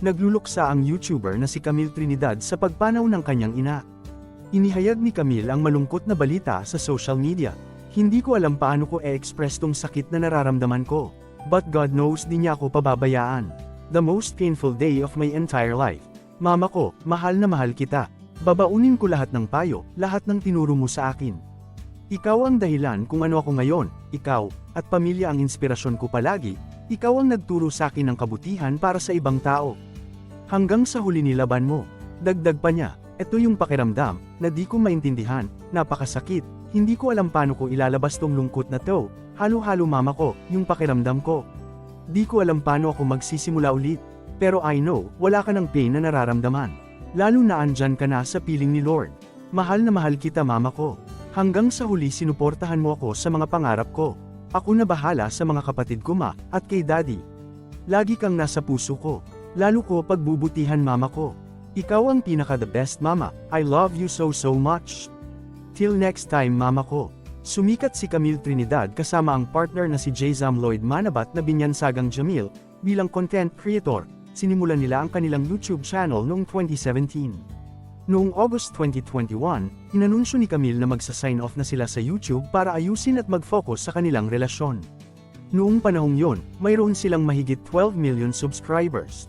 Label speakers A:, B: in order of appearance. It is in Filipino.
A: Nagluluksa ang YouTuber na si Camille Trinidad sa pagpanaw ng kanyang ina. Inihayag ni Camille ang malungkot na balita sa social media. Hindi ko alam paano ko e-express tong sakit na nararamdaman ko. But God knows di niya ako pababayaan. The most painful day of my entire life. Mama ko, mahal na mahal kita. Babaunin ko lahat ng payo, lahat ng tinuro mo sa akin. Ikaw ang dahilan kung ano ako ngayon, ikaw, at pamilya ang inspirasyon ko palagi, ikaw ang nagturo sa akin ng kabutihan para sa ibang tao. Hanggang sa huli nilaban mo. Dagdag pa niya, ito yung pakiramdam, na di ko maintindihan, napakasakit, hindi ko alam paano ko ilalabas tong lungkot na to, halo-halo mama ko, yung pakiramdam ko. Di ko alam paano ako magsisimula ulit, pero I know, wala ka ng pain na nararamdaman. Lalo na andyan ka na sa piling ni Lord. Mahal na mahal kita mama ko. Hanggang sa huli sinuportahan mo ako sa mga pangarap ko. Ako na bahala sa mga kapatid ko ma, at kay daddy. Lagi kang nasa puso ko. Lalo ko pagbubutihan mama ko. Ikaw ang pinaka the best mama, I love you so so much. Till next time mama ko. Sumikat si Camille Trinidad kasama ang partner na si Jzam Lloyd Manabat na binyansagang Jamil, bilang content creator, sinimulan nila ang kanilang YouTube channel noong 2017. Noong August 2021, inanunsyo ni Camille na magsa-sign off na sila sa YouTube para ayusin at mag-focus sa kanilang relasyon. Noong panahong yon, mayroon silang mahigit 12 million subscribers.